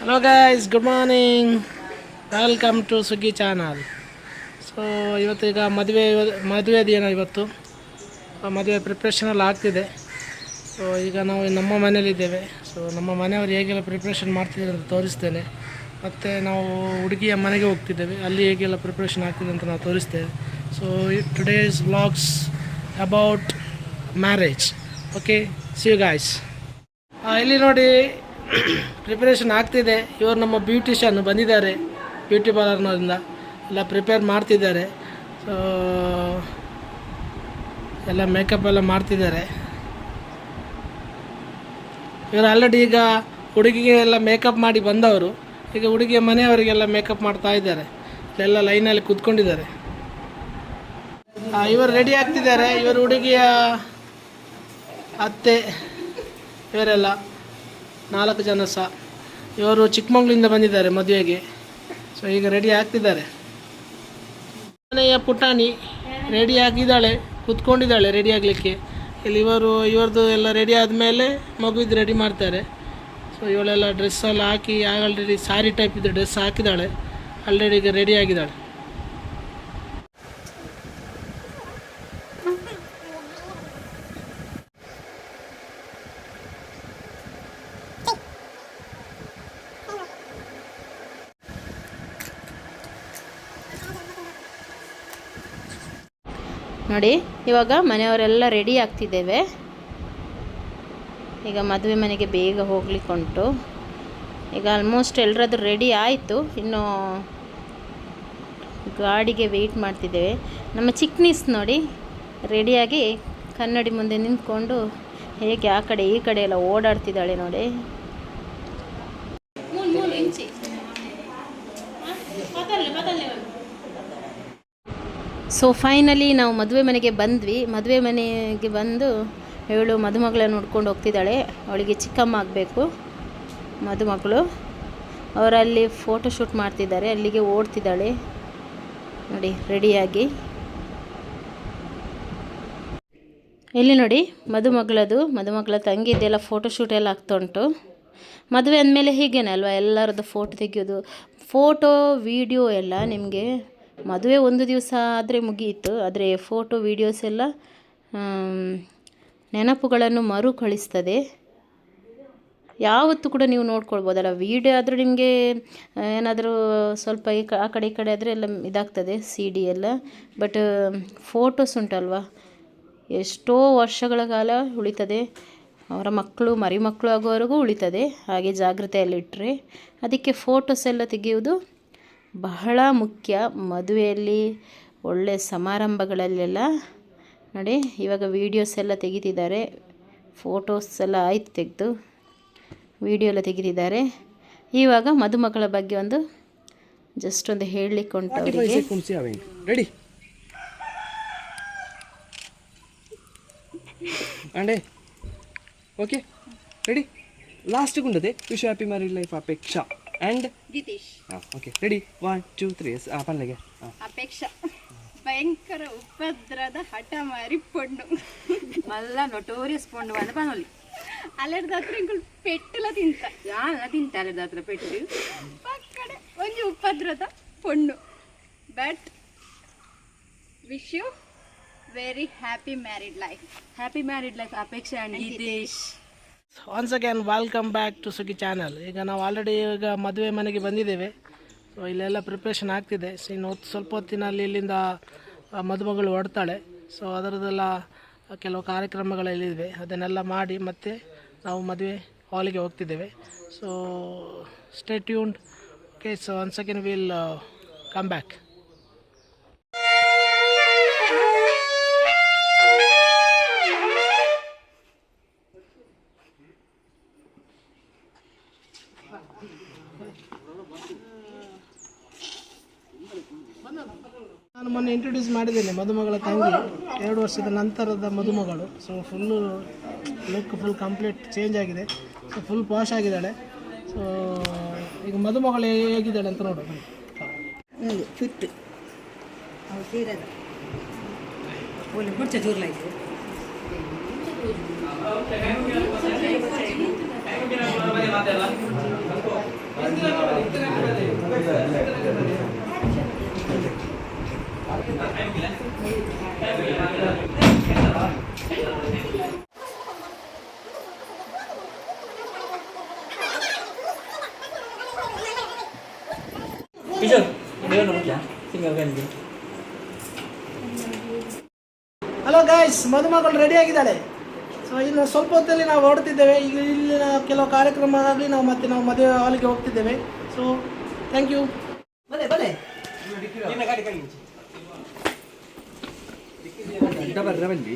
Hello guys good morning welcome to Swiggy channel so ಇವತ್ತೀಗ ಮದುವೆ ಮದುವೆ ದಿನ ಇವತ್ತು. ಮದುವೆ ಪ್ರಿಪ್ರೇಷನ್ ಆಗ್ತಿದೆ. ಸೊ ಈಗ ನಾವು ನಮ್ಮ ಮನೇಲಿದ್ದೇವೆ ಸೊ ನಮ್ಮ ಮನೆಯವರು ಹೇಗೆಲ್ಲ ಪ್ರಿಪ್ರೇಷನ್ ಮಾಡ್ತಿದ್ದಾರೆ ತೋರಿಸ್ತೇನೆ. ಮತ್ತು ನಾವು ಹುಡುಗಿಯ ಮನೆಗೆ ಹೋಗ್ತಿದ್ದೇವೆ. ಅಲ್ಲಿ ಹೇಗೆಲ್ಲ ಪ್ರಿಪ್ರೇಷನ್ ಆಗ್ತಿದೆ ಅಂತ ನಾವು ತೋರಿಸ್ತೇವೆ. So today's blogs about marriage okay see you guys ಇಲ್ಲಿ ನೋಡಿ ಪ್ರಿಪರೇಷನ್ ಆಗ್ತಿದೆ. ಇವರು ನಮ್ಮ ಬ್ಯೂಟಿಷಿಯನ್ ಬಂದಿದ್ದಾರೆ ಬ್ಯೂಟಿ ಪಾರ್ಲರ್ನವರಿಂದ ಎಲ್ಲ ಪ್ರಿಪೇರ್ ಮಾಡ್ತಿದ್ದಾರೆ. ಸೊ ಎಲ್ಲ ಮೇಕಪ್ ಎಲ್ಲ ಮಾಡ್ತಿದ್ದಾರೆ. ಇವರು ಆಲ್ರೆಡಿ ಈಗ ಹುಡುಗಿಗೆ ಎಲ್ಲ ಮೇಕಪ್ ಮಾಡಿ ಬಂದವರು. ಈಗ ಹುಡುಗಿಯ ಮನೆಯವರಿಗೆಲ್ಲ ಮೇಕಪ್ ಮಾಡ್ತಾ ಇದ್ದಾರೆ. ಎಲ್ಲ ಲೈನಲ್ಲಿ ಕೂತ್ಕೊಂಡಿದ್ದಾರೆ. ಇವರು ರೆಡಿ ಆಗ್ತಿದ್ದಾರೆ. ಇವರು ಹುಡುಗಿಯ ಅತ್ತೆ, ಇವರೆಲ್ಲ. ನಾಲ್ಕು ಜನ ಸಹ. ಇವರು ಚಿಕ್ಕಮಂಗ್ಳೂರಿಂದ ಬಂದಿದ್ದಾರೆ ಮದುವೆಗೆ. ಸೊ ಈಗ ರೆಡಿ ಆಗ್ತಿದ್ದಾರೆ. ಮನೆಯ ಪುಟಾಣಿ ರೆಡಿ ಆಗಿದ್ದಾಳೆ, ಕುತ್ಕೊಂಡಿದ್ದಾಳೆ ರೆಡಿ ಆಗಲಿಕ್ಕೆ. ಇಲ್ಲಿ ಇವರು, ಇವ್ರದ್ದು ಎಲ್ಲ ರೆಡಿ ಆದಮೇಲೆ ಮಗುವಿದ್ದು ರೆಡಿ ಮಾಡ್ತಾರೆ. ಸೊ ಇವಳೆಲ್ಲ ಡ್ರೆಸ್ಸೆಲ್ಲ ಹಾಕಿ ಆಲ್ರೆಡಿ ಸಾರಿ ಟೈಪ್ ಡ್ರೆಸ್ ಹಾಕಿದ್ದಾಳೆ. ಆಲ್ರೆಡಿ ಈಗ ರೆಡಿ ಆಗಿದ್ದಾಳೆ. ನೋಡಿ, ಇವಾಗ ಮನೆಯವರೆಲ್ಲ ರೆಡಿ ಆಗ್ತಿದ್ದೇವೆ. ಈಗ ಮದುವೆ ಮನೆಗೆ ಬೇಗ ಹೋಗ್ಲಿಕ್ಕುಂಟು. ಈಗ ಆಲ್ಮೋಸ್ಟ್ ಎಲ್ಲರದ್ದು ರೆಡಿ ಆಯಿತು. ಇನ್ನು ಗಾಡಿಗೆ ವೆಯ್ಟ್ ಮಾಡ್ತಿದ್ದೇವೆ. ನಮ್ಮ ಚಿಕ್ನೀಸ್ ನೋಡಿ ರೆಡಿಯಾಗಿ ಕನ್ನಡಿ ಮುಂದೆ ನಿಂತ್ಕೊಂಡು ಹೇಗೆ ಆ ಕಡೆ ಈ ಕಡೆ ಎಲ್ಲ ಓಡಾಡ್ತಿದ್ದಾಳೆ ನೋಡಿ. ಸೊ ಫೈನಲಿ ನಾವು ಮದುವೆ ಮನೆಗೆ ಬಂದ್ವಿ. ಮದುವೆ ಮನೆಗೆ ಬಂದು ಇವಳು ಮದುಮಗಳನ್ನ ನೋಡ್ಕೊಂಡು ಹೋಗ್ತಿದ್ದಾಳೆ. ಅವಳಿಗೆ ಚಿಕ್ಕಮ್ಮ ಆಗಬೇಕು, ಮದುಮಗಳು. ಅವರಲ್ಲಿ ಫೋಟೋ ಶೂಟ್ ಮಾಡ್ತಿದ್ದಾರೆ. ಅಲ್ಲಿಗೆ ಓಡ್ತಿದ್ದಾಳೆ. ನೋಡಿ ರೆಡಿಯಾಗಿ ಇಲ್ಲಿ ನೋಡಿ? ಮದುಮಗಳದು, ಮದುಮಗಳ ತಂಗಿದ್ದೆಲ್ಲ ಫೋಟೋ ಶೂಟ್ ಎಲ್ಲ ಆಗ್ತಾ ಮದುವೆ ಅಂದಮೇಲೆ ಹೀಗೇನೆ ಅಲ್ವಾ ಎಲ್ಲರದ್ದು ಫೋಟೋ ತೆಗೆಯೋದು. ಫೋಟೋ ವಿಡಿಯೋ ಎಲ್ಲ ನಿಮಗೆ ಮದುವೆ ಒಂದು ದಿವಸ ಆದರೆ ಮುಗಿಯಿತು ಆದರೆ ಫೋಟೋ ವೀಡಿಯೋಸ್ ಎಲ್ಲ ನೆನಪುಗಳನ್ನು ಮರುಕಳಿಸ್ತದೆ ಯಾವತ್ತೂ ಕೂಡ ನೀವು ನೋಡ್ಕೊಳ್ಬೋದಲ್ಲ ವೀಡಿಯೋ ಆದರೂ ನಿಮಗೆ ಏನಾದರೂ ಸ್ವಲ್ಪ ಈ ಕ, ಆ ಕಡೆ ಈ ಕಡೆ ಆದರೆ ಎಲ್ಲ ಇದಾಗ್ತದೆ ಸಿ ಡಿ ಎಲ್ಲ. ಬಟ್ ಫೋಟೋಸ್ ಉಂಟಲ್ವ? ಎಷ್ಟೋ ವರ್ಷಗಳ ಕಾಲ ಉಳಿತದೆ. ಅವರ ಮಕ್ಕಳು ಮರಿ ಮಕ್ಕಳು ಆಗೋವರೆಗೂ ಉಳಿತದೆ. ಹಾಗೆ ಜಾಗ್ರತೆಯಲ್ಲಿಟ್ಟರೆ ಅದಕ್ಕೆ ಫೋಟೋಸ್ ಎಲ್ಲ ತೆಗೆಯುವುದು ಬಹಳ ಮುಖ್ಯ ಮದುವೆಯಲ್ಲಿ ಒಳ್ಳೆ ಸಮಾರಂಭಗಳಲ್ಲೆಲ್ಲ. ನೋಡಿ ಇವಾಗ ವೀಡಿಯೋಸ್ ಎಲ್ಲ ತೆಗಿತಿದ್ದಾರೆ. ಫೋಟೋಸ್ ಎಲ್ಲ ಆಯ್ತು ತೆಗೆದು ವೀಡಿಯೋ ಎಲ್ಲ ತೆಗೆದಿದ್ದಾರೆ ಇವಾಗ ಮದುಮಕ್ಕಳ ಬಗ್ಗೆ ಒಂದು ಜಸ್ಟ್ ಒಂದು ಹೇಳಲಿಕ್ಕೆ ಉಂಟು ಅವರಿಗೆ. ರೆಡಿ ಅಂಡೆ okay ready last ಗುಂಡದೆ wish happy married life Apeksha. And Geetish okay ready one two three ಪಲ್ಲೆಗೆ. Apeksha. ಭಯಂಕರ ಉಪದ್ರದ ಹಠಮಾರಿ ಪೊಂಡು ಮಲ್ಲ ನೊಟೋರಿಯಸ್ ಪೊಂಡು ಅಂತ ಪನೊಲಿ. ಅಲ್ಲರದ ಹತ್ರ ಇಂಕುಲ್ ಪೆಟ್ಟಲ ತಿಂತ. ಯಾನ ತಿಂತ ಅಲ್ಲರದ ಹತ್ರ ಪೆಟ್ಟು? ಪಕ್ಕಡೆ ಒಂಜಿ ಉಪದ್ರದ ಪೊಂಡು but wish you very happy married life happy married life Apeksha and Geetesh once again welcome back to Sugi channel ಈಗ ನಾವು ಆಲ್ರೆಡಿ ಈಗ ಮದುವೆ ಮನೆಗೆ ಬಂದಿದ್ದೇವೆ. ಸೊ ಇಲ್ಲೆಲ್ಲ ಪ್ರಿಪ್ರೇಷನ್ ಆಗ್ತಿದೆ. ಸೊ ಇನ್ನು ಹೊತ್ತು ಸ್ವಲ್ಪ ಹೊತ್ತಿನಲ್ಲಿ ಇಲ್ಲಿಂದ ಮದುಮಗಳು ಹೊಡ್ತಾಳೆ ಸೊ ಅದರದೆಲ್ಲ ಕೆಲವು ಕಾರ್ಯಕ್ರಮಗಳಲ್ಲಿದ್ದೇವೆ ಅದನ್ನೆಲ್ಲ ಮಾಡಿ ಮತ್ತೆ ನಾವು ಮದುವೆ ಹಾಲಿಗೆ ಹೋಗ್ತಿದ್ದೇವೆ. So stay tuned okay so once again welcome back ನಾನು ಇಂಟ್ರೊಡ್ಯೂಸ್ ಮಾಡಿದ್ದೇನೆ ಮದುಮಗಳ ತಂಗಿ. ಎರಡು ವರ್ಷದ ನಂತರದ ಮದುಮಗಳು. So full look full complete change ಆಗಿದೆ. ಸೊ ಫುಲ್ ಪಾಶ್ ಆಗಿದ್ದಾಳೆ. ಸೊ ಈಗ ಮದುಮಗಳು ಹೇಗಿದ್ದಾಳೆ ಅಂತ ನೋಡು ಹಲೋ ಗಾಯ್ಸ್ ಮದುಮಗಳು ರೆಡಿ ಆಗಿದ್ದಾಳೆ. ಸೊ ಇನ್ನು ಸ್ವಲ್ಪ ಹೊತ್ತಲ್ಲಿ ನಾವು ಹೊರಡ್ತಿದ್ದೇವೆ. ಈಗ ಇಲ್ಲಿನ ಕೆಲವು ಕಾರ್ಯಕ್ರಮ ಆಗಲಿ ನಾವು ಮತ್ತೆ ನಾವು ಮದುವೆ ಹಾಲಿಗೆ ಹೋಗ್ತಿದ್ದೇವೆ. ಸೊ ಥ್ಯಾಂಕ್ ಯು ಬನ್ನಿ ಬನ್ನಿ. ಬಲೆ ಬಲೆ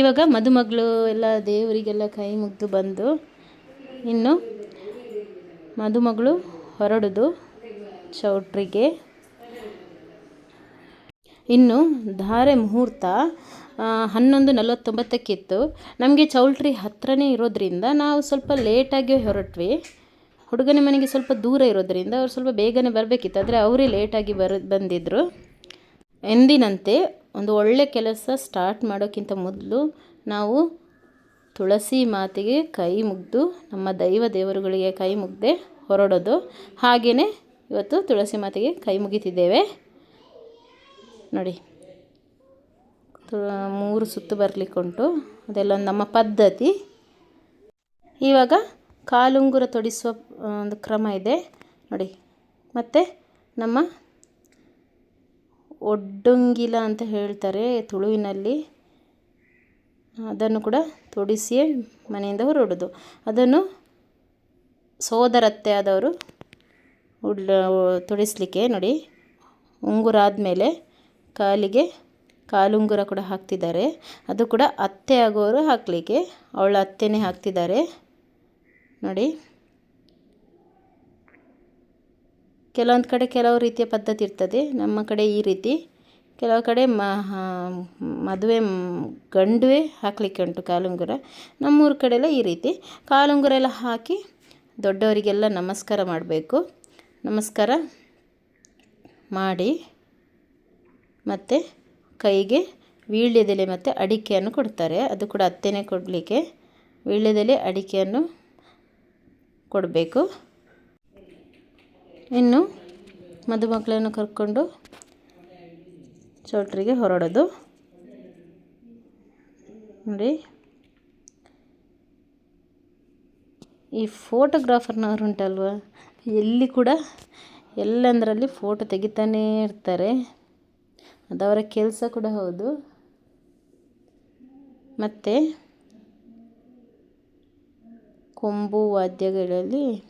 ಇವಾಗ ಮದುಮಗಳು ಎಲ್ಲ ದೇವರಿಗೆಲ್ಲ ಕೈ ಮುಗಿದು ಬಂದು ಇನ್ನು ಮದುಮಗಳು ಹೊರಡುದು ಚೌಟ್ರಿಗೆ. ಇನ್ನು ಧಾರೆ ಮುಹೂರ್ತ ಹನ್ನೊಂದು ನಲವತ್ತೊಂಬತ್ತಕ್ಕಿತ್ತು. ನಮಗೆ ಚೌಲ್ಟ್ರಿ ಹತ್ರನೇ ಇರೋದ್ರಿಂದ ನಾವು ಸ್ವಲ್ಪ ಲೇಟಾಗಿ ಹೊರಟ್ವಿ. ಹುಡುಗನ ಮನೆಗೆ ಸ್ವಲ್ಪ ದೂರ ಇರೋದ್ರಿಂದ ಅವ್ರು ಸ್ವಲ್ಪ ಬೇಗನೆ ಬರಬೇಕಿತ್ತು, ಆದರೆ ಅವರೇ ಲೇಟಾಗಿ ಬರ ಬಂದಿದ್ದರು ಎಂದಿನಂತೆ ಒಂದು ಒಳ್ಳೆ ಕೆಲಸ ಸ್ಟಾರ್ಟ್ ಮಾಡೋಕ್ಕಿಂತ ಮೊದಲು ನಾವು ತುಳಸಿ ಮಾತೆಗೆ ಕೈ ಮುಗಿದು ನಮ್ಮ ದೈವ ದೇವರುಗಳಿಗೆ ಕೈ ಮುಗ್ದೆ ಹೊರಡೋದು. ಹಾಗೆಯೇ ಇವತ್ತು ತುಳಸಿ ಮಾತೆಗೆ ಕೈ ಮುಗಿತಿದ್ದೇವೆ. ನೋಡಿ ಮೂರು ಸುತ್ತು ಬರಲಿಕ್ಕೆ ಉಂಟು. ಅದೆಲ್ಲ ನಮ್ಮ ಪದ್ಧತಿ. ಇವಾಗ ಕಾಲುಂಗುರ ತೊಡಿಸುವ ಒಂದು ಕ್ರಮ ಇದೆ. ನೋಡಿ, ಮತ್ತು ನಮ್ಮ ಒಡ್ಡೊಂಗಿಲ ಅಂತ ಹೇಳ್ತಾರೆ ತುಳುವಿನಲ್ಲಿ. ಅದನ್ನು ಕೂಡ ತೊಡಿಸಿಯೇ ಮನೆಯಿಂದ ಹೊರಡೋದು. ಅದನ್ನು ಸೋದರತ್ತೆ ಆದವರು ಉಡ್ಲ ತೊಡಿಸಲಿಕ್ಕೆ ನೋಡಿ. ಉಂಗುರ ಆದಮೇಲೆ ಕಾಲಿಗೆ ಕಾಲುಂಗುರ ಕೂಡ ಹಾಕ್ತಿದ್ದಾರೆ. ಅದು ಕೂಡ ಅತ್ತೆ ಆಗೋರು ಹಾಕಲಿಕ್ಕೆ. ಅವಳ ಅತ್ತೆನೇ ಹಾಕ್ತಿದ್ದಾರೆ. ನೋಡಿ. ಕೆಲವೊಂದು ಕಡೆ ಕೆಲವು ರೀತಿಯ ಪದ್ಧತಿ ಇರ್ತದೆ. ನಮ್ಮ ಕಡೆ ಈ ರೀತಿ. ಕೆಲವು ಕಡೆ ಮ ಮದುವೆ ಗಂಡುವೆ ಹಾಕಲಿಕ್ಕೆ ಉಂಟು ಕಾಲುಂಗುರ. ನಮ್ಮೂರ ಕಡೆಯೆಲ್ಲ ಈ ರೀತಿ. ಕಾಲುಂಗುರ ಎಲ್ಲ ಹಾಕಿ ದೊಡ್ಡವರಿಗೆಲ್ಲ ನಮಸ್ಕಾರ ಮಾಡಬೇಕು. ನಮಸ್ಕಾರ ಮಾಡಿ ಮತ್ತು ಕೈಗೆ ವೀಳ್ಯದೆಲೆ ಮತ್ತು ಅಡಿಕೆಯನ್ನು ಕೊಡ್ತಾರೆ. ಅದು ಕೂಡ ಅತ್ತೆನೇ ಕೊಡಲಿಕ್ಕೆ ವೀಳ್ಯದೆಲೆ, ಅಡಿಕೆಯನ್ನು ಕೊಡಬೇಕು. ಇನ್ನು ಮದುಮಕ್ಕಳನ್ನು ಕರ್ಕೊಂಡು ಚೌಟ್ರಿಗೆ ಹೊರಡೋದು. ನೋಡಿ. ಈ ಫೋಟೋಗ್ರಾಫರ್ನವ್ರು ಉಂಟಲ್ವ? ಎಲ್ಲಿ ಕೂಡ ಎಲ್ಲಂದರಲ್ಲಿ ಫೋಟೋ ತೆಗಿತಾನೇ ಇರ್ತಾರೆ. ಅದವರ ಕೆಲಸ ಕೂಡ ಹೌದು. ಮತ್ತು ಕೊಂಬು ವಾದ್ಯಗಳಲ್ಲಿ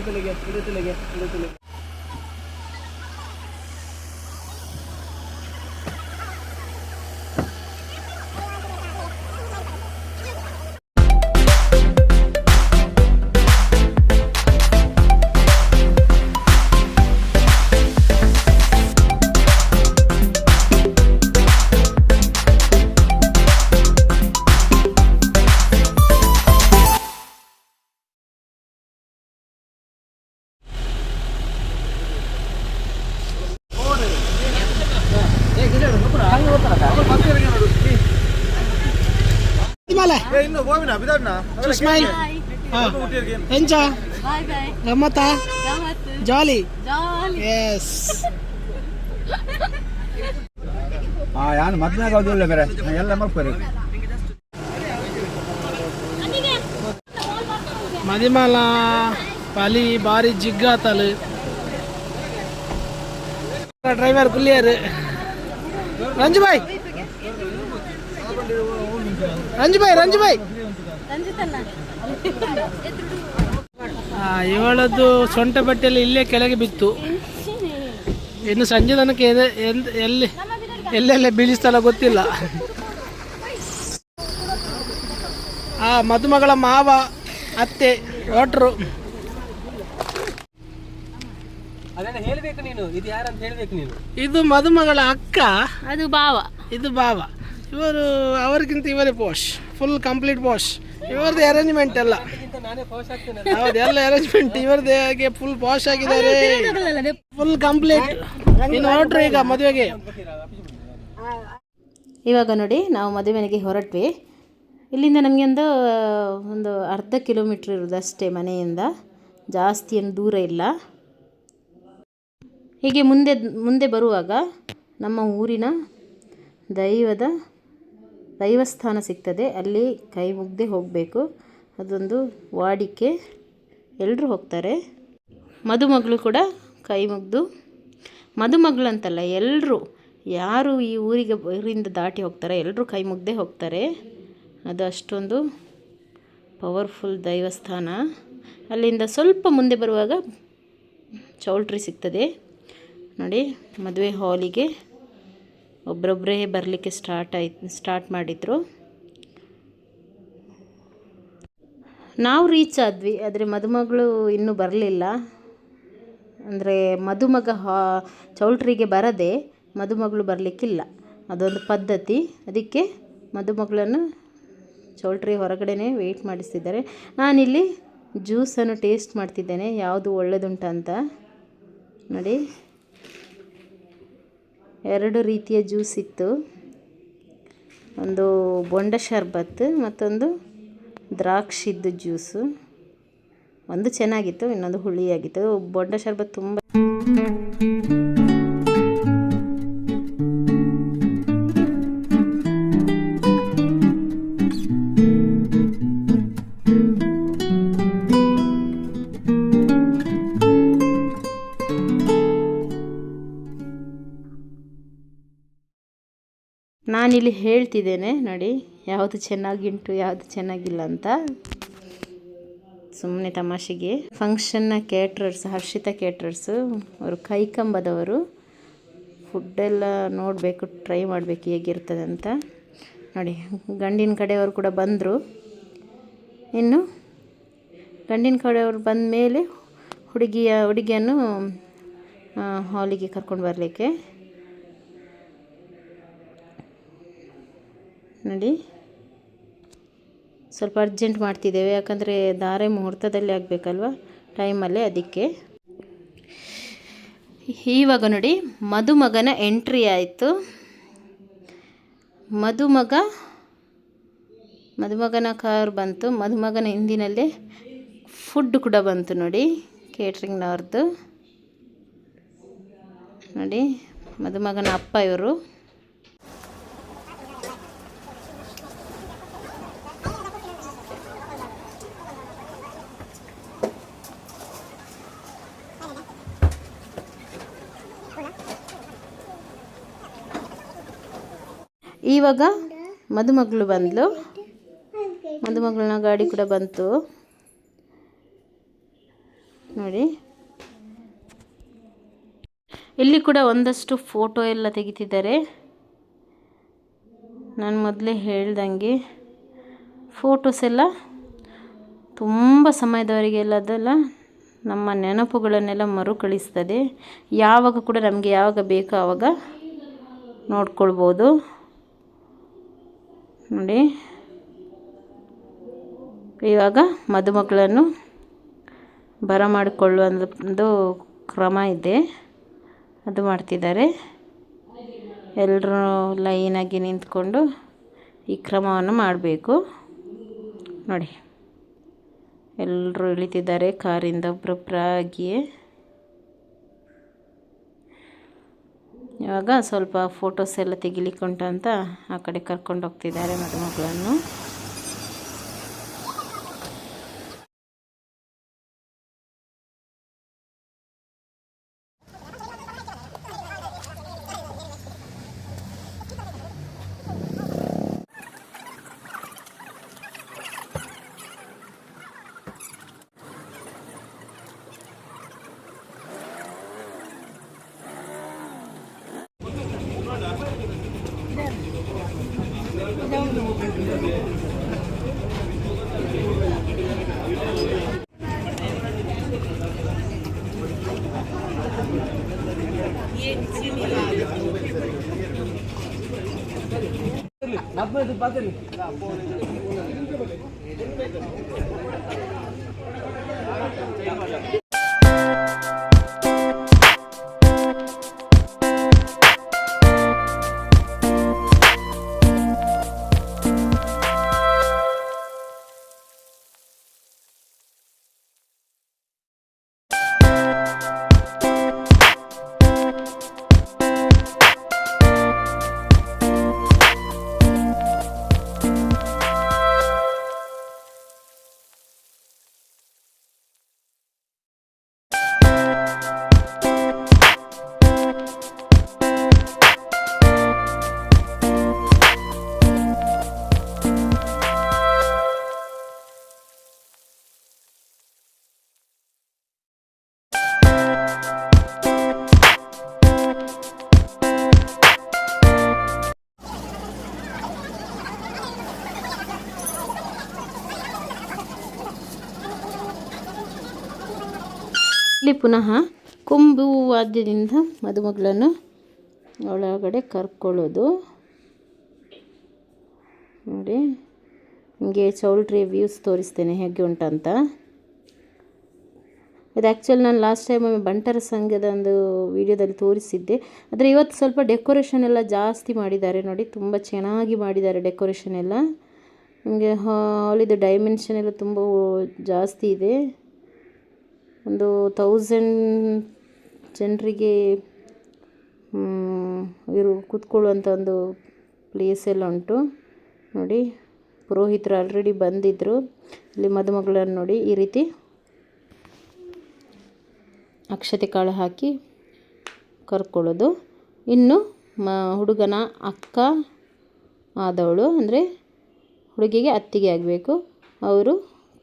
চলে গেছে চলে গেছে চলে গেছে ಸ್ಮೈಲ್ ಎಂಚ ಬಾಯ್ ಬಾಯ್ ಗಮ್ಮತ್ತಾ ಗಮ್ಮತ್ತು ಜಾಲಿ ಜಾಲಿ ಎಸ್ ಆ ಯಾನು ಮದ್ವೆ ಆಗೋದಿಲ್ಲ ಬೇರೆ ಎಲ್ಲ ಮಕ್ಕಳು ಮದಿಮಾಲ ಪಲಿ ಬಾರಿ ಜಿಗ್ಗಾತಲು ಡ್ರೈವರ್ ಕುಲಿಯರ್ ರಂಜು ಬಾಯ್ ರಂಜು ಬಾಯ್ ರಂಜು ಬಾಯ್ ಆ, ಇವಳದ್ದು ಸೊಂಟ ಬಟ್ಟೆಯಲ್ಲಿ ಇಲ್ಲೇ ಕೆಳಗೆ ಬಿತ್ತು. ಇನ್ನು ಸಂಜೆ ತನಕ ಎಲ್ಲಿ ಎಲ್ಲೆಲ್ಲ ಬೀಳಿಸ್ತಲ್ಲ ಗೊತ್ತಿಲ್ಲ. ಆ ಮದುಮಗಳ ಮಾವ ಅತ್ತೆ ಒಟ್ರು ಅದನ್ನ ಹೇಳ್ಬೇಕು ನೀನು. ಇದು ಯಾರಂತ ಹೇಳ್ಬೇಕು ನೀನು? ಇದು ಮದುಮಗಳ ಅಕ್ಕ. ಅದು ಬಾವ ಇದು ಬಾವ ಇವರು ಅವರಿಗಿಂತ ಇವರೇ ಪೋಷ್ ಫುಲ್ ಕಂಪ್ಲೀಟ್ ಪೋಷ್ ಇವರದೇ ಅರೇಂಜ್ಮೆಂಟ್ ಎಲ್ಲ. ನಾನೇ ಪೋಷ್ ಆಗ್ತೇನೆ ಹೌದು ಎಲ್ಲ ಅರೇಂಜ್ಮೆಂಟ್ ಇವರದೇ ಹಾಗೆ ಫುಲ್ ಪಾಶ್ ಆಗಿದ್ದಾರೆ. ಫುಲ್ ಕಂಪ್ಲೀಟ್ ಇನ್ನು ಹೊರಟ್ರು ಈಗ ಮದುವೆಗೆ. ಇವಾಗ ನೋಡಿ ನಾವು ಮದುವೆ ಮನೆಗೆ ಹೊರಟ್ವಿ. ಇಲ್ಲಿಂದ ನಮಗೆ ಒಂದು ಒಂದು ಅರ್ಧ ಕಿಲೋಮೀಟ್ರ್ ಇರೋದು ಅಷ್ಟೇ ಮನೆಯಿಂದ. ಜಾಸ್ತಿ ಏನು ದೂರ ಇಲ್ಲ. ಹೀಗೆ ಮುಂದೆ ಮುಂದೆ ಬರುವಾಗ ನಮ್ಮ ಊರಿನ ದೈವದ ದೈವಸ್ಥಾನ ಸಿಗ್ತದೆ, ಅಲ್ಲಿ ಕೈ ಮುಗ್ದೆ ಹೋಗಬೇಕು. ಅದೊಂದು ವಾಡಿಕೆ. ಎಲ್ಲರೂ ಹೋಗ್ತಾರೆ. ಮದುಮಗಳು ಕೂಡ ಕೈ ಮುಗ್ದು. ಮದುಮಗಳು ಅಂತಲ್ಲ ಎಲ್ಲರೂ ಯಾರು ಈ ಊರಿಗೆ, ಊರಿಂದ ದಾಟಿ ಹೋಗ್ತಾರೆ ಎಲ್ಲರೂ ಕೈ ಮುಗ್ದೇ ಹೋಗ್ತಾರೆ. ಅದು ಅಷ್ಟೊಂದು ಪವರ್ಫುಲ್ ದೈವಸ್ಥಾನ. ಅಲ್ಲಿಂದ ಸ್ವಲ್ಪ ಮುಂದೆ ಬರುವಾಗ ಚೌಲ್ಟ್ರಿ ಸಿಗ್ತದೆ. ನೋಡಿ, ಮದುವೆ ಹಾಲಿಗೆ. ಒಬ್ಬರೊಬ್ಬರೇ ಬರಲಿಕ್ಕೆ ಸ್ಟಾರ್ಟ್ ಆಯ್ತು ಸ್ಟಾರ್ಟ್ ಮಾಡಿದರು. ನಾವು ರೀಚ್ ಆದ್ವಿ, ಆದರೆ ಮದುಮಗಳು ಇನ್ನೂ ಬರಲಿಲ್ಲ. ಅಂದರೆ ಮದುಮಗ ಹಾ, ಚೌಲ್ಟ್ರಿಗೆ ಬರದೆ ಮದುಮಗಳು ಬರಲಿಕ್ಕಿಲ್ಲ. ಅದೊಂದು ಪದ್ಧತಿ. ಅದಕ್ಕೆ ಮದುಮಗಳನ್ನು ಚೌಲ್ಟ್ರಿ ಹೊರಗಡೆ ವೆಯ್ಟ್ ಮಾಡಿಸ್ತಿದ್ದಾರೆ. ನಾನಿಲ್ಲಿ ಜ್ಯೂಸನ್ನು ಟೇಸ್ಟ್ ಮಾಡ್ತಿದ್ದೇನೆ, ಯಾವುದು ಒಳ್ಳೆಯದುಂಟ ಅಂತ ನೋಡಿ. ಎರಡು ರೀತಿಯ ಜ್ಯೂಸ್ ಇತ್ತು. ಒಂದು ಬೊಂಡ ಶರ್ಬತ್ ಮತ್ತೊಂದು ದ್ರಾಕ್ಷಿದ್ದು ಜ್ಯೂಸು. ಒಂದು ಚೆನ್ನಾಗಿತ್ತು, ಇನ್ನೊಂದು ಹುಳಿಯಾಗಿತ್ತು. ಬೊಂಡ ಶರ್ಬತ್ ತುಂಬ ನಾನಿಲ್ಲಿ ಹೇಳ್ತಿದ್ದೇನೆ, ನೋಡಿ, ಯಾವುದು ಚೆನ್ನಾಗಿಂಟು ಯಾವುದು ಚೆನ್ನಾಗಿಲ್ಲ ಅಂತ. ಸುಮ್ಮನೆ ತಮಾಷೆಗೆ. ಫಂಕ್ಷನ್ನ ಕೇಟ್ರರ್ಸ್ ಹರ್ಷಿತ ಕೇಟ್ರರ್ಸು ಅವರು ಕೈಕಂಬದವರು. ಫುಡ್ಡೆಲ್ಲ ನೋಡಬೇಕು ಟ್ರೈ ಮಾಡಬೇಕು ಹೇಗಿರ್ತದೆ ಅಂತ. ನೋಡಿ, ಗಂಡಿನ ಕಡೆಯವರು ಕೂಡ ಬಂದರು. ಇನ್ನು ಗಂಡಿನ ಕಡೆಯವರು ಬಂದ ಮೇಲೆ ಹುಡುಗಿಯ, ಹುಡುಗಿಯನ್ನು ಹಾಲಿಗೆ ಕರ್ಕೊಂಡು ಬರಲಿಕ್ಕೆ. ನೋಡಿ. ಸ್ವಲ್ಪ ಅರ್ಜೆಂಟ್ ಮಾಡ್ತಿದ್ದೇವೆ, ಯಾಕಂದರೆ ಧಾರೆ ಮುಹೂರ್ತದಲ್ಲಿ ಆಗಬೇಕಲ್ವ? ಟೈಮಲ್ಲೇ ಅದಕ್ಕೆ. ಇವಾಗ ನೋಡಿ, ಮದುಮಗನ ಎಂಟ್ರಿ ಆಯಿತು. ಮದುಮಗ, ಮದುಮಗನ ಕಾರ್ ಬಂತು. ಮದುಮಗನ ಹಿಂದಿನಲ್ಲೇ ಫುಡ್ ಕೂಡ ಬಂತು ನೋಡಿ ಕೇಟ್ರಿಂಗ್ನವ್ರದ್ದು ನೋಡಿ, ಮದುಮಗನ ಅಪ್ಪ ಇವರು. ಇವಾಗ ಮದುಮಗಳು ಬಂದಳು ಮದುಮಗಳನ್ನ ಗಾಡಿ ಕೂಡ ಬಂತು. ನೋಡಿ. ಇಲ್ಲಿ ಕೂಡ ಒಂದಷ್ಟು ಫೋಟೋ ಎಲ್ಲ ತೆಗಿತಿದ್ದಾರೆ. ನಾನು ಮೊದಲೇ ಹೇಳ್ದಂಗೆ ಫೋಟೋಸ್ ಎಲ್ಲ ತುಂಬ ಸಮಯದವರೆಗೆಲ್ಲ ಅದೆಲ್ಲ ನಮ್ಮ ನೆನಪುಗಳನ್ನೆಲ್ಲ ಮರುಕಳಿಸ್ತದೆ. ಯಾವಾಗ ಕೂಡ ನಮಗೆ ಯಾವಾಗ ಬೇಕೋ ಆವಾಗ ನೋಡ್ಕೊಳ್ಬೋದು. ನೋಡಿ. ಇವಾಗ ಮದುಮಗಳನ್ನು ಬರಮಾಡಿಕೊಳ್ಳುವ ಒಂದು ಕ್ರಮ ಇದೆ. ಅದು ಮಾಡ್ತಿದ್ದಾರೆ. ಎಲ್ಲರೂ ಲೈನಾಗಿ ನಿಂತ್ಕೊಂಡು ಈ ಕ್ರಮವನ್ನು ಮಾಡಬೇಕು. ನೋಡಿ. ಎಲ್ಲರೂ ಇಳಿತಿದ್ದಾರೆ ಕಾರಿಂದ ಒಬ್ಬರೊಬ್ಬರಾಗಿಯೇ ಇವಾಗ ಸ್ವಲ್ಪ ಫೋಟೋಸ್ ಎಲ್ಲ ತೆಗಿಲಿಕ್ಕೆ ಅಂತ ಆ ಕಡೆ ಕರ್ಕೊಂಡು ಹೋಗ್ತಿದ್ದಾರೆ ಮದುಮಗಳನ್ನು. அப்போ ಇಲ್ಲಿ ಪುನಃ ಕೊಂಬು ವಾದ್ಯದಿಂದ ಮದುಮಗಳನ್ನು ಒಳಗಡೆ ಕರ್ಕೊಳ್ಳೋದು. ನೋಡಿ, ನಿಮಗೆ ಚೌಲ್ಟ್ರಿ ವ್ಯೂಸ್ ತೋರಿಸ್ತೇನೆ ಹೇಗೆ ಉಂಟಂತ. ಇದು ಆ್ಯಕ್ಚುಲಿ ನಾನು ಲಾಸ್ಟ್ ಟೈಮ್ ಬಂಟರ ಸಂಘದ ಒಂದು ವಿಡಿಯೋದಲ್ಲಿ ತೋರಿಸಿದ್ದೆ. ಆದರೆ ಇವತ್ತು ಸ್ವಲ್ಪ ಡೆಕೋರೇಷನ್ ಎಲ್ಲ ಜಾಸ್ತಿ ಮಾಡಿದ್ದಾರೆ. ನೋಡಿ, ತುಂಬ ಚೆನ್ನಾಗಿ ಮಾಡಿದ್ದಾರೆ ಡೆಕೋರೇಷನ್ ಎಲ್ಲ. ನಿಮಗೆ ಹಾಲಿದು ಡೈಮೆನ್ಷನ್ ಎಲ್ಲ ತುಂಬ ಜಾಸ್ತಿ ಇದೆ. ಒಂದು ಥೌಸಂಡ್ ಜನರಿಗೆ ಇವರು ಕೂತ್ಕೊಳ್ಳುವಂಥ ಒಂದು ಪ್ಲೇಸ್ ಎಲ್ಲ ಉಂಟು. ನೋಡಿ, ಪುರೋಹಿತರು ಆಲ್ರೆಡಿ ಬಂದಿದ್ದರು ಇಲ್ಲಿ ಮದುಮಗಳನ್ನು ನೋಡಿ ಈ ರೀತಿ ಅಕ್ಷತೆ ಕಾಳು ಹಾಕಿ ಕರ್ಕೊಳ್ಳೋದು. ಇನ್ನು, ಮ, ಹುಡುಗನ ಅಕ್ಕ ಆದವಳು, ಅಂದರೆ ಹುಡುಗಿಗೆ ಅತ್ತಿಗೆ ಆಗಬೇಕು. ಅವರು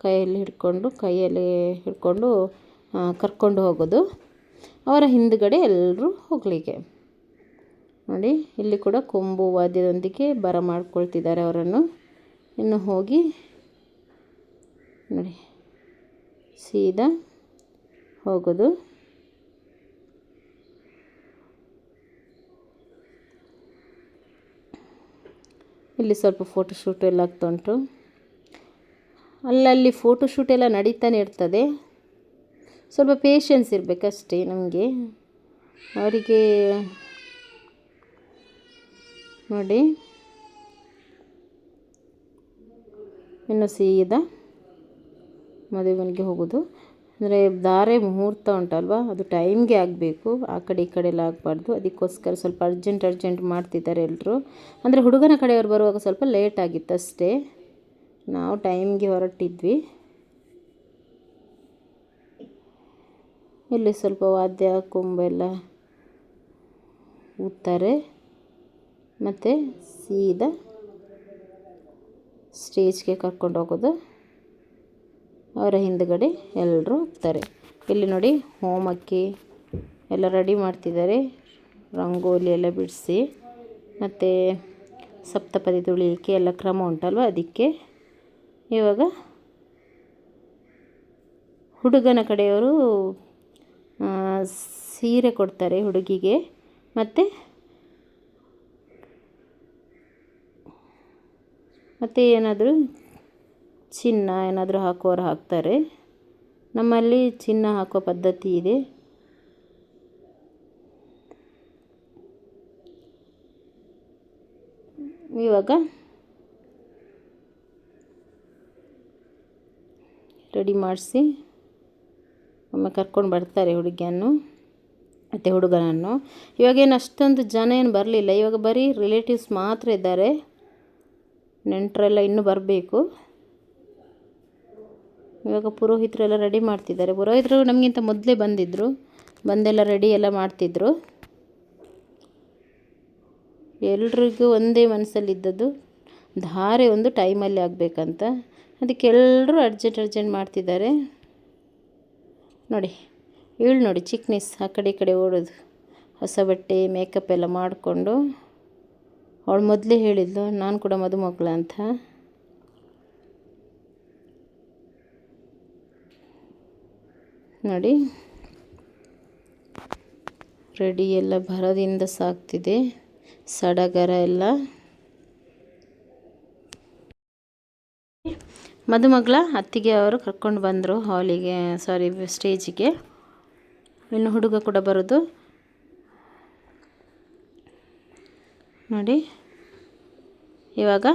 ಕೈಯಲ್ಲಿ ಹಿಡ್ಕೊಂಡು ಕೈಯಲ್ಲಿ ಹಿಡ್ಕೊಂಡು ಕರ್ಕೊಂಡು ಹೋಗೋದು. ಅವರ ಹಿಂದುಗಡೆ ಎಲ್ಲರೂ ಹೋಗಲಿಕ್ಕೆ. ನೋಡಿ, ಇಲ್ಲಿ ಕೂಡ ಕೊಂಬು ವಾದ್ಯದೊಂದಿಗೆ ಬರ ಮಾಡ್ಕೊಳ್ತಿದ್ದಾರೆ ಅವರನ್ನು. ಇನ್ನು ಹೋಗಿ, ನೋಡಿ, ಸೀದಾ ಹೋಗೋದು. ಇಲ್ಲಿ ಸ್ವಲ್ಪ ಫೋಟೋಶೂಟ್ ಎಲ್ಲ ಆಗ್ತಾ ಉಂಟು. ಅಲ್ಲಲ್ಲಿ ಫೋಟೋಶೂಟ್ ಎಲ್ಲ ನಡೀತಾನೆ ಇರ್ತದೆ. ಸ್ವಲ್ಪ ಪೇಷನ್ಸ್ ಇರಬೇಕಷ್ಟೇ ನಮಗೆ. ಅವರಿಗೆ ನೋಡಿ. ಇನ್ನು ಸೀದಾ ಮದುವೆ ಮನೆಗೆ ಹೋಗೋದು. ಅಂದರೆ ಧಾರೆ ಮುಹೂರ್ತ ಉಂಟಲ್ವ? ಅದು ಟೈಮ್ಗೆ ಆಗಬೇಕು. ಆ ಕಡೆ ಈ ಕಡೆ ಎಲ್ಲ ಆಗಬಾರ್ದು. ಅದಕ್ಕೋಸ್ಕರ ಸ್ವಲ್ಪ ಅರ್ಜೆಂಟ್ ಅರ್ಜೆಂಟ್ ಮಾಡ್ತಿದ್ದಾರೆ ಎಲ್ಲರೂ ಅಂದರೆ ಹುಡುಗನ ಕಡೆಯವರು ಬರುವಾಗ ಸ್ವಲ್ಪ ಲೇಟ್ ಆಗಿತ್ತು ಅಷ್ಟೇ ನಾವು ಟೈಮ್ಗೆ ಹೊರಟಿದ್ವಿ. ಇಲ್ಲಿ ಸ್ವಲ್ಪ ವಾದ್ಯ ಕೊಂಬೆಲ್ಲ ಊದ್ತಾರೆ. ಮತ್ತು ಸೀದಾ ಸ್ಟೇಜ್ಗೆ ಕರ್ಕೊಂಡು ಹೋಗೋದು. ಅವರ ಹಿಂದುಗಡೆ ಎಲ್ಲರೂ ಹೋಗ್ತಾರೆ. ಇಲ್ಲಿ ನೋಡಿ ಹೋಮಕ್ಕೆ ಎಲ್ಲ ರೆಡಿ ಮಾಡ್ತಿದ್ದಾರೆ. ರಂಗೋಲಿ ಎಲ್ಲ ಬಿಡಿಸಿ, ಮತ್ತು ಸಪ್ತಪದಿ ತುಳಿಯಲಿಕ್ಕೆ ಎಲ್ಲ ಕ್ರಮ ಉಂಟಲ್ವ ಅದಕ್ಕೆ. ಇವಾಗ ಹುಡುಗನ ಕಡೆಯವರು ಸೀರೆ ಕೊಡ್ತಾರೆ ಹುಡುಗಿಗೆ. ಮತ್ತು ಮತ್ತು ಏನಾದರೂ ಚಿನ್ನ ಏನಾದರೂ ಹಾಕೋರು ಹಾಕ್ತಾರೆ. ನಮ್ಮಲ್ಲಿ ಚಿನ್ನ ಹಾಕೋ ಪದ್ಧತಿ ಇದೆ. ಇವಾಗ ರೆಡಿ ಮಾಡಿಸಿ. ಒಮ್ಮೆ ಕರ್ಕೊಂಡು ಬರ್ತಾರೆ ಹುಡುಗಿಯನ್ನು, ಮತ್ತು ಹುಡುಗನನ್ನು. ಇವಾಗೇನು ಅಷ್ಟೊಂದು ಜನ ಏನು ಬರಲಿಲ್ಲ. ಇವಾಗ ಬರೀ ರಿಲೇಟಿವ್ಸ್ ಮಾತ್ರ ಇದ್ದಾರೆ. ನೆಂಟರೆಲ್ಲ ಇನ್ನೂ ಬರಬೇಕು. ಇವಾಗ ಪುರೋಹಿತರೆಲ್ಲ ರೆಡಿ ಮಾಡ್ತಿದ್ದಾರೆ. ಪುರೋಹಿತರು ನಮಗಿಂತ ಮೊದಲೇ ಬಂದಿದ್ದರು ಬಂದೆಲ್ಲ ರೆಡಿ ಎಲ್ಲ ಮಾಡ್ತಿದ್ರು. ಎಲ್ರಿಗೂ ಒಂದೇ ಮನಸ್ಸಲ್ಲಿದ್ದದ್ದು ಧಾರೆ ಒಂದು ಟೈಮಲ್ಲಿ ಆಗಬೇಕಂತ. ಅದಕ್ಕೆ ಎಲ್ಲರೂ ಅರ್ಜೆಂಟ್ ಅರ್ಜೆಂಟ್ ಮಾಡ್ತಿದ್ದಾರೆ. ನೋಡಿ ಇವಳು ನೋಡಿ ಚಿಕ್ನೆಸ್ ಆ ಕಡೆ ಈ ಕಡೆ ಓಡೋದು. ಹೊಸ ಬಟ್ಟೆ ಮೇಕಪ್ ಎಲ್ಲ ಮಾಡಿಕೊಂಡು. ಅವಳು ಮೊದಲೇ ಹೇಳಿದ್ಲು, ನಾನು ಕೂಡ ಮದುಮಗಳ ಅಂತ. ನೋಡಿ. ರೆಡಿ ಎಲ್ಲ ಭರದಿಂದ ಸಾಕ್ತಿದೆ. ಸಡಗರ ಎಲ್ಲ. ಮದುಮಗಳ ಅತ್ತಿಗೆ ಅವರು ಕರ್ಕೊಂಡು ಬಂದರು ಹಾಲಿಗೆ ಸಾರಿ ಸ್ಟೇಜಿಗೆ ಇನ್ನು ಹುಡುಗ ಕೂಡ ಬರೋದು. ನೋಡಿ. ಇವಾಗ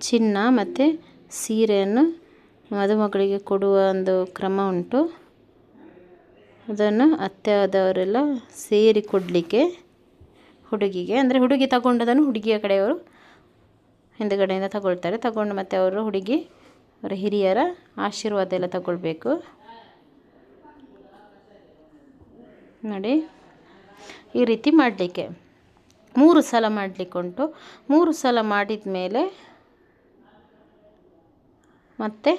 ಚಿನ್ನ ಮತ್ತು ಸೀರೆಯನ್ನು ಮದುಮಗಳಿಗೆ ಕೊಡುವ ಒಂದು ಕ್ರಮ ಉಂಟು. ಅದನ್ನು ಅತ್ತೆ ಆದವರೆಲ್ಲ ಸೇರಿ ಕೊಡಲಿಕ್ಕೆ ಹುಡುಗಿಗೆ, ಅಂದರೆ ಹುಡುಗಿ ತಗೊಂಡದನ್ನು ಹುಡುಗಿಯ ಕಡೆಯವರು ಹಿಂದುಗಡೆಯಿಂದ ತಗೊಳ್ತಾರೆ. ತಗೊಂಡು ಮತ್ತೆ ಅವರು ಹುಡುಗಿ, ಅವರ ಹಿರಿಯರ ಆಶೀರ್ವಾದ ಎಲ್ಲ ತಗೊಳ್ಬೇಕು. ನೋಡಿ, ಈ ರೀತಿ ಮಾಡಲಿಕ್ಕೆ. ಮೂರು ಸಲ ಮಾಡಲಿಕ್ಕುಂಟು ಮೂರು ಸಲ ಮಾಡಿದ ಮೇಲೆ ಮತ್ತೆ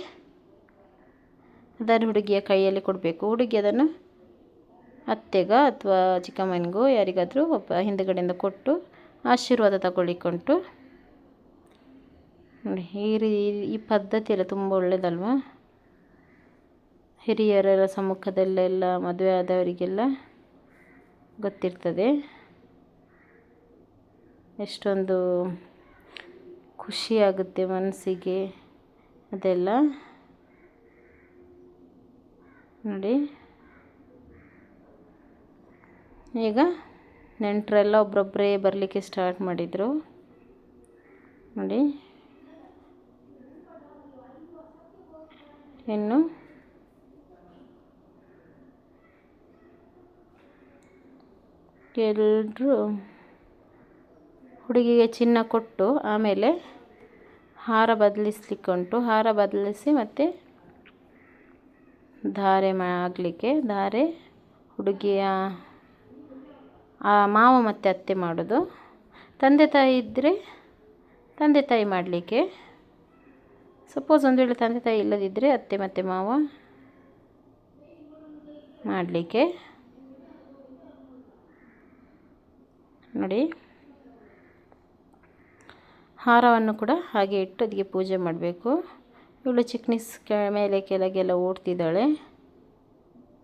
ಅದನ್ನು ಹುಡುಗಿಯ ಕೈಯಲ್ಲಿ ಕೊಡಬೇಕು. ಹುಡುಗಿ ಅದನ್ನು ಅತ್ತೆಗ ಅಥವಾ ಚಿಕ್ಕಮ್ಮನಿಗೂ ಯಾರಿಗಾದರೂ ಒಬ್ಬ ಹಿಂದುಗಡೆಯಿಂದ ಕೊಟ್ಟು ಆಶೀರ್ವಾದ ತಗೊಳ್ಳಿಕ್ಕುಂಟು ನೋಡಿ ಈ ರೀ, ಈ ಪದ್ಧತಿ ಎಲ್ಲ ತುಂಬ ಒಳ್ಳೆಯದಲ್ವಾ ಹಿರಿಯರ ಸಮ್ಮುಖದಲ್ಲೆಲ್ಲ ಮದುವೆ ಆದವರಿಗೆಲ್ಲ ಗೊತ್ತಿರ್ತದೆ. ಎಷ್ಟೊಂದು ಖುಷಿಯಾಗುತ್ತೆ ಮನಸ್ಸಿಗೆ ಅದೆಲ್ಲ. ನೋಡಿ. ಈಗ ನೆಂಟರೆಲ್ಲ ಒಬ್ಬರೊಬ್ಬರೇ ಬರಲಿಕ್ಕೆ ಸ್ಟಾರ್ಟ್ ಮಾಡಿದರು. ನೋಡಿ. ಇನ್ನು ಎಲ್ಲರೂ ಹುಡುಗಿಗೆ ಚಿನ್ನ ಕೊಟ್ಟು ಆಮೇಲೆ ಹಾರ ಬದಲಿಸ್ಲಿಕ್ಕೆ ಉಂಟು. ಹಾರ ಬದಲಿಸಿ ಮತ್ತು ಧಾರೆ ಆಗಲಿಕ್ಕೆ ಧಾರೆ ಹುಡುಗಿಯ ಮಾವ ಮತ್ತು ಅತ್ತೆ ಮಾಡೋದು. ತಂದೆ ತಾಯಿ ಇದ್ದರೆ ತಂದೆ ತಾಯಿ ಮಾಡಲಿಕ್ಕೆ ಸಪೋಸ್ ಒಂದು ವೇಳೆ ತಂದೆ ತಾಯಿ ಇಲ್ಲದಿದ್ದರೆ ಅತ್ತೆ ಮತ್ತು ಮಾವ ಮಾಡಲಿಕ್ಕೆ. ನೋಡಿ. ಹಾರವನ್ನು ಕೂಡ ಹಾಗೆ ಇಟ್ಟು ಅದಕ್ಕೆ ಪೂಜೆ ಮಾಡಬೇಕು. ಇವಳು ಚಿಕ್ನಿಸ್ ಕೆ, ಮೇಲೆ ಕೆಳಗೆಲ್ಲ ಓಡ್ತಿದ್ದಾಳೆ.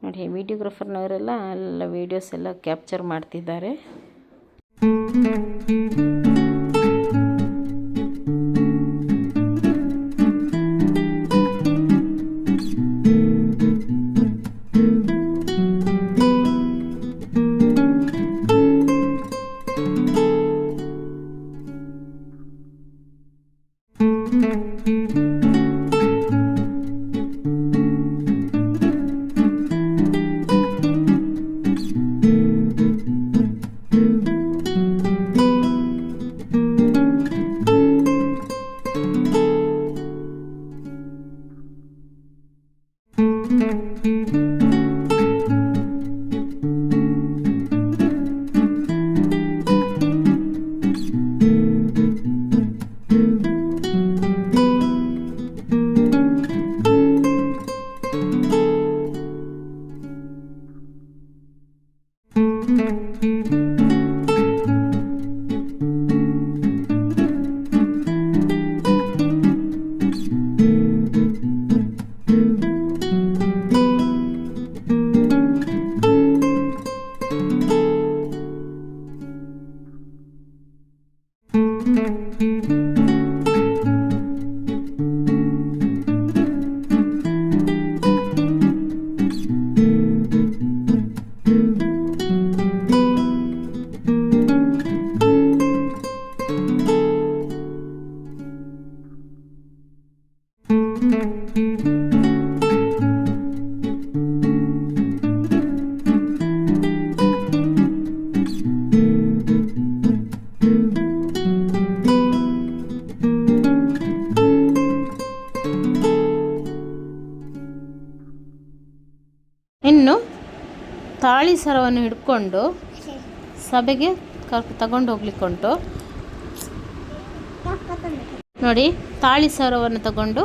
ನೋಡಿ, ವೀಡಿಯೋಗ್ರಾಫರ್ನವರೆಲ್ಲ ಎಲ್ಲ ವೀಡಿಯೋಸ್ ಎಲ್ಲ ಕ್ಯಾಪ್ಚರ್ ಮಾಡ್ತಿದ್ದಾರೆ. ಸರವನ್ನು ಹಿಡ್ಕೊಂಡು ಸಭೆಗೆ ಕರ್, ತಗೊಂಡು ಹೋಗ್ಲಿಕ್ಕುಂಟು ನೋಡಿ, ತಾಳಿ ಸರವನ್ನು ತಗೊಂಡು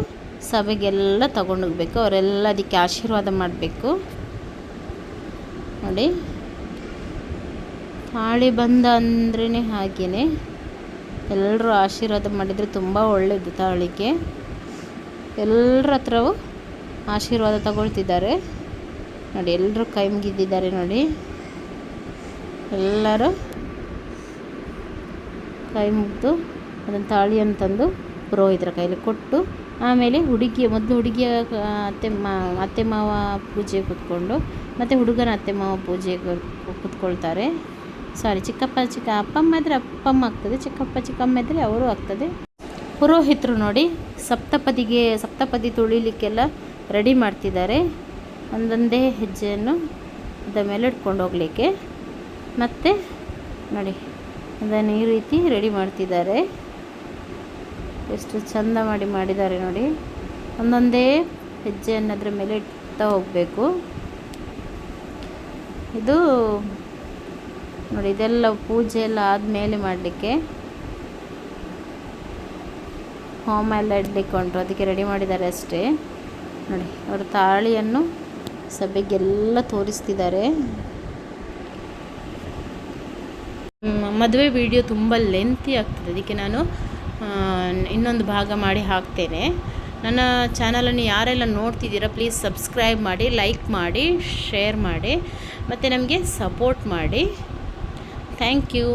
ಸಭೆಗೆಲ್ಲ ತಗೊಂಡೋಗ್ಬೇಕು ಅವರೆಲ್ಲ ಅದಕ್ಕೆ ಆಶೀರ್ವಾದ ಮಾಡಬೇಕು. ನೋಡಿ. ತಾಳಿ ಬಂದ ಅಂದ್ರೇ ಹಾಗೆಯೇ ಎಲ್ಲರೂ ಆಶೀರ್ವಾದ ಮಾಡಿದರೆ ತುಂಬ ಒಳ್ಳೆಯದು ತಾಳಿಗೆ. ಎಲ್ಲರ ಹತ್ರವೂ ಆಶೀರ್ವಾದ ತಗೊಳ್ತಿದ್ದಾರೆ. ನೋಡಿ ಎಲ್ಲರೂ ಕೈ ಮುಗಿದಿದ್ದಾರೆ ನೋಡಿ. ಎಲ್ಲರೂ ಕೈ ಮುಗಿದು ಅದನ್ನು ತಾಳಿಯನ್ನು ತಂದು ಪುರೋಹಿತರ ಕೈಲಿ ಕೊಟ್ಟು ಆಮೇಲೆ ಹುಡುಗಿಯ, ಮೊದಲು ಹುಡುಗಿಯ ಅತ್ತೆ ಮಾ, ಅತ್ತೆ ಮಾವ ಪೂಜೆ ಕೂತ್ಕೊಂಡು ಮತ್ತು ಹುಡುಗನ ಅತ್ತೆ ಮಾವ ಪೂಜೆ ಕೂತ್ಕೊಳ್ತಾರೆ. ಸಾರಿ ಚಿಕ್ಕಪ್ಪ, ಚಿಕ್ಕ ಅಪ್ಪಮ್ಮ ಇದ್ದರೆ ಅಪ್ಪಮ್ಮ ಆಗ್ತದೆ, ಚಿಕ್ಕಪ್ಪ, ಚಿಕ್ಕಮ್ಮ ಇದ್ದರೆ ಅವರು ಆಗ್ತದೆ. ಪುರೋಹಿತರು ನೋಡಿ ಸಪ್ತಪದಿಗೆ, ಸಪ್ತಪದಿ ತುಳಿಲಿಕ್ಕೆಲ್ಲ ರೆಡಿ ಮಾಡ್ತಿದ್ದಾರೆ. ಒಂದೊಂದೇ ಹೆಜ್ಜೆಯನ್ನು ಅದ ಮೇಲೆ ಇಟ್ಕೊಂಡು ಹೋಗಲಿಕ್ಕೆ. ಮತ್ತು ನೋಡಿ, ಅದನ್ನು ಈ ರೀತಿ ರೆಡಿ ಮಾಡ್ತಿದ್ದಾರೆ. ಎಷ್ಟು ಚಂದ ಮಾಡಿ ಮಾಡಿದ್ದಾರೆ ನೋಡಿ. ಒಂದೊಂದೇ ಹೆಜ್ಜೆಯನ್ನು ಅದರ ಮೇಲೆ ಇಡ್ತಾ ಹೋಗಬೇಕು. ಇದು ನೋಡಿ, ಇದೆಲ್ಲ ಪೂಜೆ ಎಲ್ಲ ಆದಮೇಲೆ ಮಾಡಲಿಕ್ಕೆ ಹೋಮ ಎಲ್ಲ ಇಡ್ಲಿಕ್ಕೆ ಉಂಟು. ಅದಕ್ಕೆ ರೆಡಿ ಮಾಡಿದ್ದಾರೆ ಅಷ್ಟೇ. ನೋಡಿ, ಅವರು ತಾಳಿಯನ್ನು ಸಭೆಗೆಲ್ಲ ತೋರಿಸ್ತಿದ್ದಾರೆ. ಮದುವೆ ವಿಡಿಯೋ ತುಂಬ ಲೆಂತಿ ಆಗ್ತದೆ. ಅದಕ್ಕೆ ನಾನು ಇನ್ನೊಂದು ಭಾಗ ಮಾಡಿ ಹಾಕ್ತೇನೆ. ನನ್ನ ಚಾನಲನ್ನು ಯಾರೆಲ್ಲ ನೋಡ್ತಿದ್ದೀರಾ ಪ್ಲೀಸ್ ಸಬ್ಸ್ಕ್ರೈಬ್ ಮಾಡಿ ಲೈಕ್ ಮಾಡಿ ಶೇರ್ ಮಾಡಿ, ಮತ್ತು ನಮಗೆ ಸಪೋರ್ಟ್ ಮಾಡಿ. Thank you